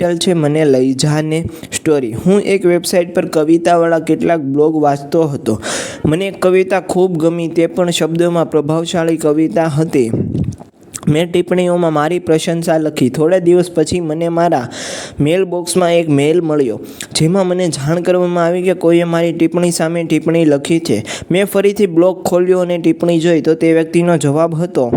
Title છે મને લઈ જાને સ્ટોરી હું એક વેબસાઇટ પર કવિતાવાળા કેટલાક બ્લોગ વાંચતો હતો. મને કવિતા ખૂબ ગમી, તે પણ શબ્દોમાં પ્રભાવશાળી કવિતા હતી. મેં ટિપ્પણીઓમાં મારી પ્રશંસા લખી. થોડા દિવસ પછી મને મારા મેલ બોક્સમાં એક મેલ મળ્યો, જેમાં મને જાણ કરવામાં આવી કે કોઈએ મારી ટિપ્પણી સામે ટિપ્પણી લખી છે. મેં ફરીથી બ્લોગ ખોલ્યો અને ટિપ્પણી જોઈ, તો તે વ્યક્તિનો જવાબ હતો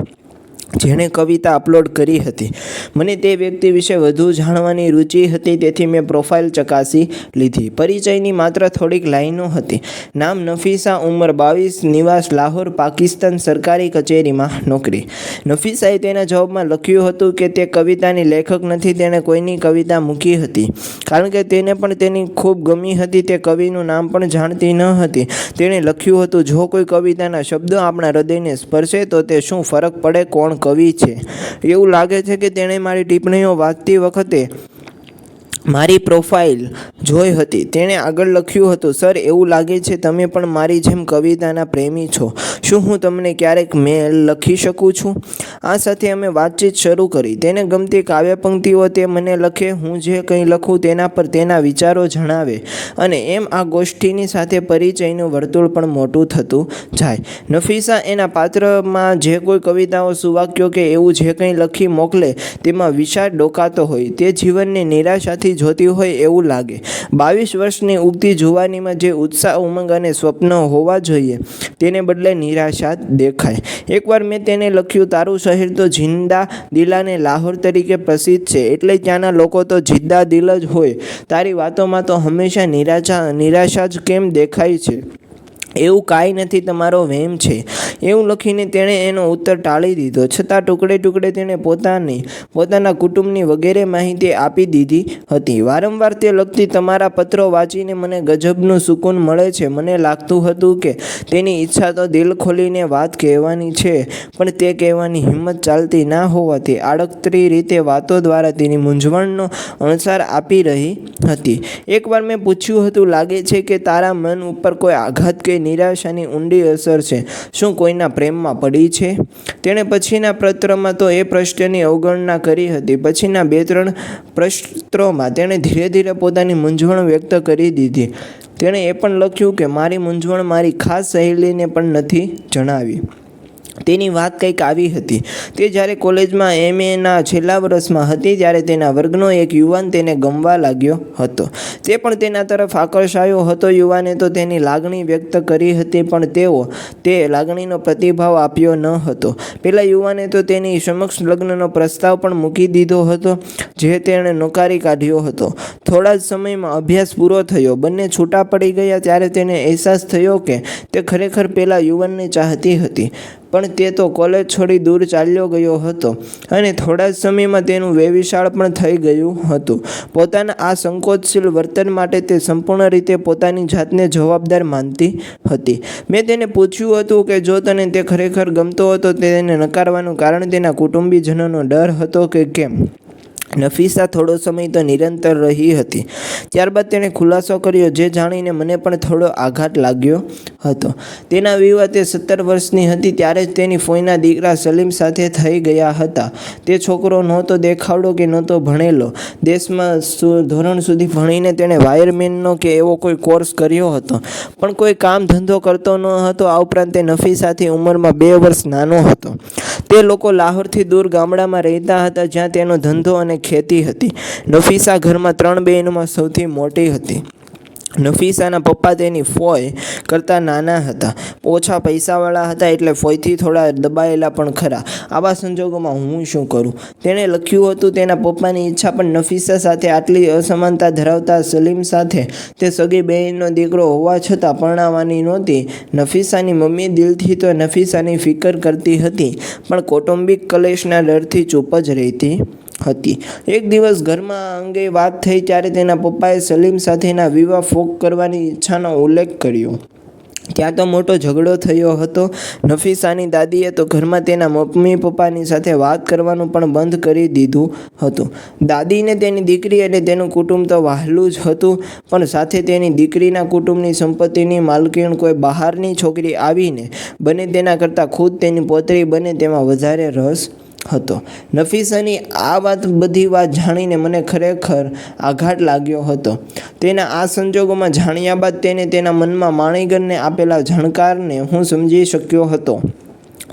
જેણે કવિતા અપલોડ કરી હતી. મને તે વ્યક્તિ વિશે વધુ જાણવાની રુચિ હતી, તેથી મેં પ્રોફાઇલ ચકાસી લીધી. પરિચયની માત્ર થોડીક લાઈનો હતી. નામ નફીસા, ઉંમર બાવીસ, નિવાસ લાહોર, પાકિસ્તાન સરકારી કચેરીમાં નોકરી. નફીસાએ તેના જવાબમાં લખ્યું હતું કે તે કવિતાની લેખક નથી, તેણે કોઈની કવિતા મૂકી હતી. કારણ કે તેને પણ તેની ખૂબ ગમી હતી, તે કવિનું નામ પણ જાણતી ન હતી. તેણે લખ્યું હતું, જો કોઈ કવિતાના શબ્દો આપણા હૃદયને સ્પર્શે, તો તે શું ફરક પડે, કોણ કવિ છે. એવું લાગે છે કે તેણે મારી ટિપ્પણીઓ વાંચતી વખતે મારી પ્રોફાઇલ જોઈ હતી. તેણે આગળ લખ્યું હતું, સર, એવું લાગે છે તમે પણ મારી જેમ કવિતાના પ્રેમી છો. શું હું તમને ક્યારેક મેલ લખી શકું છું? આ સાથે અમે વાતચીત શરૂ કરી. તેને ગમતી કાવ્ય પંક્તિઓ તે મને લખે, હું જે કંઈ લખું તેના પર તેના વિચારો જણાવે. અને એમ આ ગોષ્ઠીની સાથે પરિચયનું વર્તુળ પણ મોટું થતું જાય. નફીસા એના પાત્રમાં જે કોઈ કવિતાઓ, સુવાક્યો કે એવું જે કંઈ લખી મોકલે, તેમાં વિશાળ ડોકાતો હોય. તે જીવનને નિરાશાથી જોતી હોય એવું લાગે. બાવીસ વર્ષની ઉગતી જુવાનીમાં જે ઉત્સાહ, ઉમંગ અને સ્વપ્ન હોવા જોઈએ, તેને બદલે નિરાશા દેખાય. એકવાર મેં તેને લખ્યું, તારું શહેર તો જિંદા દિલાને લાહોર તરીકે પ્રસિદ્ધ છે. એટલે ત્યાંના લોકો તો જિદ્દા દિલ જ હોય. તારી વાતોમાં તો હંમેશા નિરાશા નિરાશા જ કેમ દેખાય છે? એવું કાંઈ નથી, તમારો વહેમ છે. એવું લખીને તેણે એનો ઉત્તર ટાળી દીધો. છતાં ટુકડે ટુકડે તેણે પોતાની, પોતાના કુટુંબની વગેરે માહિતી આપી દીધી હતી. વારંવાર તે લખતી તમારા પત્રો વાંચીને મને ગજબનું સુકૂન મળે છે. મને લાગતું હતું કે તેની ઈચ્છા તો દિલ ખોલીને વાત કહેવાની છે, પણ તે કહેવાની હિંમત ચાલતી ના હોવાથી આડકતરી રીતે વાતો દ્વારા તેની મૂંઝવણનો અણસાર આપી રહી હતી. એકવાર મેં પૂછ્યું હતું, લાગે છે કે તારા મન ઉપર કોઈ આઘાત કે નિરાશાની ઊંડી અસર છે. શું કોઈના પ્રેમમાં પડી છે? તેણે પછીના પત્રમાં તો એ પ્રશ્નની અવગણના કરી હતી. પછીના બે ત્રણ પ્રશ્નોમાં તેણે ધીરે ધીરે પોતાની મૂંઝવણ વ્યક્ત કરી દીધી. તેણે એ પણ લખ્યું કે, મારી મૂંઝવણ મારી ખાસ સહેલીને પણ નથી જણાવી. તેની વાત કંઈક આવી હતી. તે જ્યારે કોલેજમાં એમએના છેલ્લા વર્ષમાં હતી ત્યારે તેના વર્ગનો એક યુવાન તેને ગમવા લાગ્યો હતો. તે પણ તેના તરફ આકર્ષાયો હતો. યુવાને તો તેની લાગણી વ્યક્ત કરી હતી, પણ તેઓ તે લાગણીનો પ્રતિભાવ આપ્યો ન હતો. પેલા યુવાને તો તેની સમક્ષ લગ્નનો પ્રસ્તાવ પણ મૂકી દીધો હતો. જે તેણે નકારી કાઢ્યો હતો. થોડા જ સમયમાં અભ્યાસ પૂરો થયો. બંને છૂટા પડી ગયા ત્યારે તેને અહેસાસ થયો કે તે ખરેખર પેલા યુવાનને ચાહતી હતી. પણ તે તો કોલેજ છોડી દૂર ચાલ્યો ગયો હતો અને થોડા જ સમયમાં તેનું વેવિશાળ પણ થઈ ગયું હતું. પોતાના આ સંકોચશીલ વર્તન માટે તે સંપૂર્ણ રીતે પોતાની જાતને જવાબદાર માનતી હતી. મેં તેને પૂછ્યું હતું કે જો તને તે ખરેખર ગમતો હતો, તેને નકારવાનું કારણ તેના કુટુંબીજનોનો ડર હતો કે કેમ? નફીસા થોડો સમય તો નિરંતર રહી હતી. ત્યારબાદ તેણે ખુલાસો કર્યો, જે જાણીને મને પણ થોડો આઘાત લાગ્યો. હતો. તેના વિવાહ તે સત્તર વર્ષની હતી ત્યારે જ તેની ફોઈના દીકરા સલીમ સાથે થઈ ગયા હતા. તે છોકરો નહોતો દેખાવડો કે નહોતો ભણેલો. દેશમાં ધોરણ સુધી ભણીને તેણે વાયરમેનનો કે એવો કોઈ કોર્સ કર્યો હતો. પણ કોઈ કામ ધંધો કરતો ન હતો. આ ઉપરાંત તે નફીસાથી ઉંમરમાં બે વર્ષ નાનો હતો. તે લોકો લાહોરથી દૂર ગામડામાં રહેતા હતા, જ્યાં તેનો ધંધો અને ખેતી હતી. નફીસા ઘરમાં ત્રણ બહેનોમાં સૌથી મોટી હતી. નફીસાના પપ્પા તેની ફોય કરતાં નાના હતા. ઓછા પૈસાવાળા હતા એટલે ફોયથી થોડા દબાયેલા પણ ખરા. આવા સંજોગોમાં હું શું કરું? તેણે લખ્યું હતું, તેના પપ્પાની ઈચ્છા પણ નફીસા સાથે આટલી અસમાનતા ધરાવતા સલીમ સાથે. તે સગી બહેનનો દીકરો હોવા છતાં પરણાવવાની નહોતી. નફીસાની મમ્મી દિલથી તો નફીસાની ફિકર કરતી હતી, પણ કૌટુંબિક કલેશના ડરથી ચૂપ જ રહેતી હતી. એક દિવસ ઘરમાં અંગે વાત થઈ ત્યારે તેના પપ્પાએ સલીમ સાથેના વિવાહ ફોક કરવાની ઈચ્છાનો ઉલ્લેખ કર્યો. ત્યાં તો મોટો ઝઘડો થયો હતો. નફીસાની દાદીએ તો ઘરમાં તેના મમ્મી પપ્પાની સાથે વાત કરવાનું પણ બંધ કરી દીધું હતું. દાદીને તેની દીકરી અને તેનું કુટુંબ તો વહાલું જ હતું, પણ સાથે તેની દીકરીના કુટુંબની સંપત્તિની માલકીણ કોઈ બહારની છોકરી આવીને બને તેના કરતાં ખુદ તેની પોતરી બને તેમાં વધારે રસ હતો. નફીસાની આ વાત બધી વાત જાણીને મને ખરેખર આઘાત લાગ્યો હતો. તેના આ સંજોગોમાં જાણ્યા બાદ તેને તેના મનમાં માણીગરને આપેલા જાણકારને હું સમજી શક્યો હતો.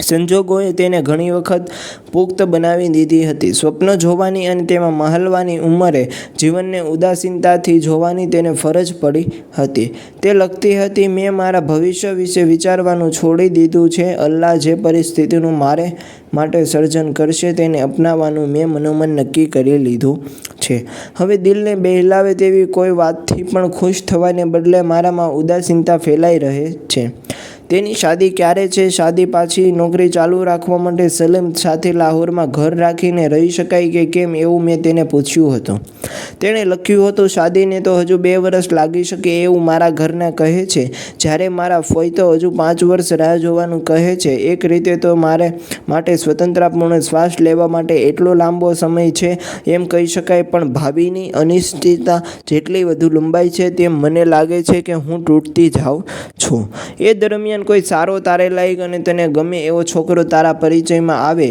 સંજોગોએ તેને ઘણી વખત પુખ્ત બનાવી દીધી હતી. સ્વપ્ન જોવાની અને તેમાં મહલવાની ઉંમરે જીવનને ઉદાસીનતાથી જોવાની તેને ફરજ પડી હતી. તે લખતી હતી, મેં મારા ભવિષ્ય વિશે વિચારવાનું છોડી દીધું છે. અલ્લાહ જે પરિસ્થિતિનું મારે માટે સર્જન કરશે તેને અપનાવવાનું મેં મનોમન નક્કી કરી લીધું છે. હવે દિલને બહેલાવે તેવી કોઈ વાતથી પણ ખુશ થવાને બદલે મારામાં ઉદાસીનતા ફેલાઈ રહે છે. તેની શાદી ક્યારે છે? શાદી પાછી નોકરી ચાલુ રાખવા માટે સલીમ સાથે લાહોરમાં ઘર રાખીને રહી શકાય કે કેમ એવું મેં તેને પૂછ્યું હતું. તેણે લખ્યું હતું, શાદીને તો હજુ બે વર્ષ લાગી શકે એવું મારા ઘરના કહે છે. જ્યારે મારા ફોઈ તો હજુ પાંચ વર્ષ રાહ જોવાનું કહે છે. એક રીતે તો મારે માટે સ્વતંત્રપૂર્ણ શ્વાસ લેવા માટે એટલો લાંબો સમય છે એમ કહી શકાય, પણ ભાવિની અનિશ્ચિતતા જેટલી વધુ લંબાઈ છે તેમ મને લાગે છે કે હું તૂટતી જાઉં છું. એ દરમિયાન કોઈ સારો તારે લાયક અને તને ગમે એવો છોકરો તારા પરિચયમાં આવે,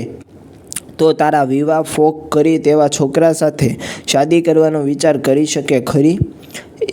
તો તારા વિવાહ ફોક કરી તેવા છોકરા સાથે શાદી કરવાનો વિચાર કરી શકે ખરી?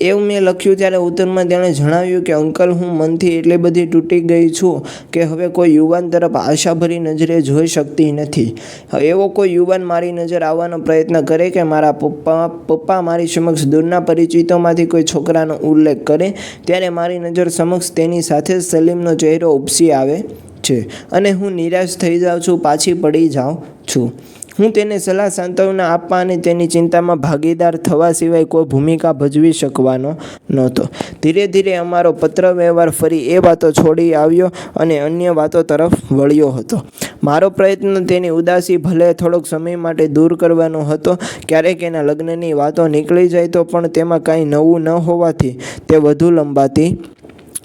એવું મેં લખ્યું ત્યારે ઉત્તરમાં તેણે જણાવ્યું કે, અંકલ, હું મનથી એટલી બધી તૂટી ગઈ છું કે હવે કોઈ યુવાન તરફ આશાભરી નજરે જોઈ શકતી નથી. એવો કોઈ યુવાન મારી નજર આવવાનો પ્રયત્ન કરે કે મારા પપ્પા પપ્પા મારી સમક્ષ દૂરના પરિચિતોમાંથી કોઈ છોકરાનો ઉલ્લેખ કરે, ત્યારે મારી નજર સમક્ષ તેની સાથે સલીમનો ચહેરો ઉપસી આવે છે. અને હું નિરાશ થઈ જાઉં છું, પાછી પડી જાઉં છું. હું તેને સલાહ સાંત્વના આપવા અને તેની ચિંતામાં ભાગીદાર થવા સિવાય કોઈ ભૂમિકા ભજવી શકવાનો નહોતો. ધીરે ધીરે અમારો પત્ર વ્યવહાર ફરી એ વાતો છોડી આવ્યો અને અન્ય વાતો તરફ વળ્યો હતો. મારો પ્રયત્ન તેની ઉદાસી ભલે થોડોક સમય માટે દૂર કરવાનો હતો, ક્યારેક એના લગ્નની વાતો નીકળી જાય તો પણ તેમાં કાંઈ નવું ન હોવાથી તે વધુ લંબાતી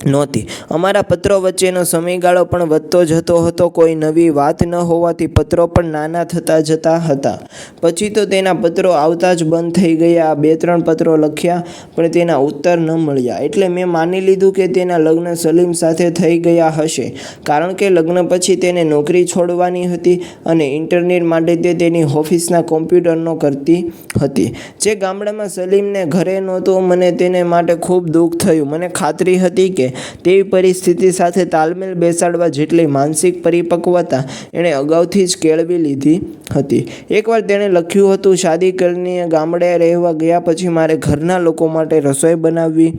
નહોતી. અમારા પત્રો વચ્ચેનો સમયગાળો પણ વધતો જતો હતો. કોઈ નવી વાત ન હોવાથી પત્રો પણ નાના થતા જતા હતા. પછી તો તેના પત્રો આવતા જ બંધ થઈ ગયા. બે ત્રણ પત્રો લખ્યા, પણ તેના ઉત્તર ન મળ્યા. એટલે મેં માની લીધું કે તેના લગ્ન સલીમ સાથે થઈ ગયા હશે. કારણ કે લગ્ન પછી તેને નોકરી છોડવાની હતી અને ઇન્ટરનેટ માટે તે તેની ઓફિસના કોમ્પ્યુટરનો કરતી હતી. જે ગામડામાં સલીમને ઘરે નહોતું, મને તેને માટે ખૂબ દુઃખ થયું. મને ખાતરી હતી કે તેવી પરિસ્થિતિ સાથે તાલમેલ બેસાડવા જેટલી માનસિક પરિપક્વતા એણે અગાઉથી જ કેળવી લીધી હતી. એકવાર તેણે લખ્યું હતું, શાદી કરીને ગામડે રહેવા ગયા પછી મારે ઘરના લોકો માટે રસોઈ બનાવવી.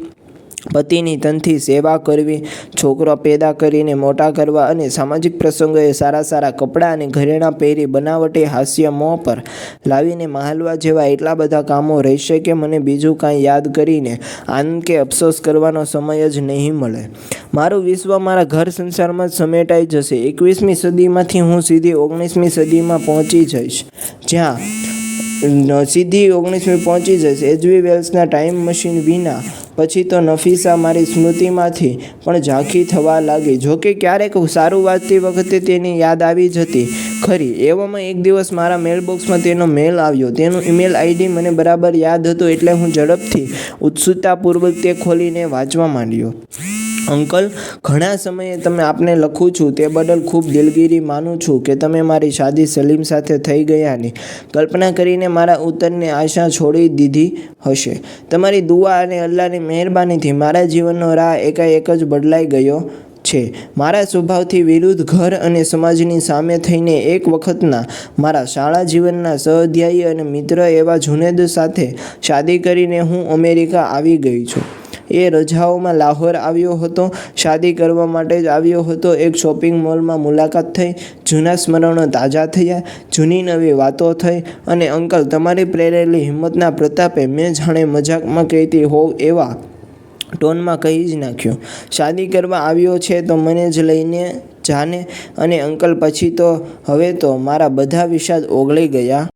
પતિની તનથી સેવા કરવી, છોકરો પેદા કરીને મોટા કરવા અને સામાજિક પ્રસંગોએ સારા સારા કપડાં અને ઘરેણાં પહેરી બનાવટી હાસ્ય મોં પર લાવીને મહાલવા જેવા એટલા બધા કામો રહેશે કે મને બીજું કાંઈ યાદ કરીને આનંદ કે અફસોસ કરવાનો સમય જ નહીં મળે. મારું વિશ્વ મારા ઘર સંસારમાં જ સમેટાઈ જશે. એકવીસમી સદીમાંથી હું સીધી ઓગણીસમી સદીમાં પહોંચી જઈશ. જ્યાં સીધી ઓગણીસમી પહોંચી જઈશ. એચવી વેલ્સના ટાઈમ મશીન વિના પછી તો નફીસા મારી સ્મૃતિમાંથી પણ ઝાંખી થવા લાગી. જોકે ક્યારેક સારું વાંચતી વખતે તેની યાદ આવી જતી. ખરી, એવામાં એક દિવસ મારા મેલબોક્સમાં તેનો મેલ આવ્યો. તેનું ઈમેલ આઈડી મને બરાબર યાદ હતું એટલે હું ઝડપથી ઉત્સુકતાપૂર્વક તે ખોલીને વાંચવા માંડ્યો. અંકલ, ઘણા સમયે તમે આપને લખું છું તે બદલ ખૂબ દિલગીરી માનું છું કે તમે મારી શાદી સલીમ સાથે થઈ ગયાની કલ્પના કરીને મારા ઉત્તરની આશા છોડી દીધી હશે. તમારી દુઆ અને અલ્લાહની મહેરબાનીથી મારા જીવનનો રાહ એકાએક જ બદલાઈ ગયો છે. મારા સ્વભાવથી વિરુદ્ધ ઘર અને સમાજની સામે થઈને એક વખતના મારા શાળા જીવનના સહધ્યાયી અને મિત્ર એવા જુનેદ સાથે શાદી કરીને હું અમેરિકા આવી ગઈ છું. એ રજાઓમાં લાહોર આવ્યો હતો. શાદી કરવા માટે જ આવ્યો હતો. એક શોપિંગ મોલમાં મુલાકાત થઈ. જૂના સ્મરણો તાજા થયા. જૂની નવી વાતો થઈ અને અંકલ, તમારી પ્રેરેલી હિંમતના પ્રતાપે મેં જાણે મજાકમાં કહેતી હોવ એવા ટોનમાં કહી જ નાખ્યું. શાદી કરવા આવ્યો છે તો મને જ લઈને જાને. અને અંકલ, પછી તો હવે તો મારા બધા વિષાદ ઓગળી ગયા.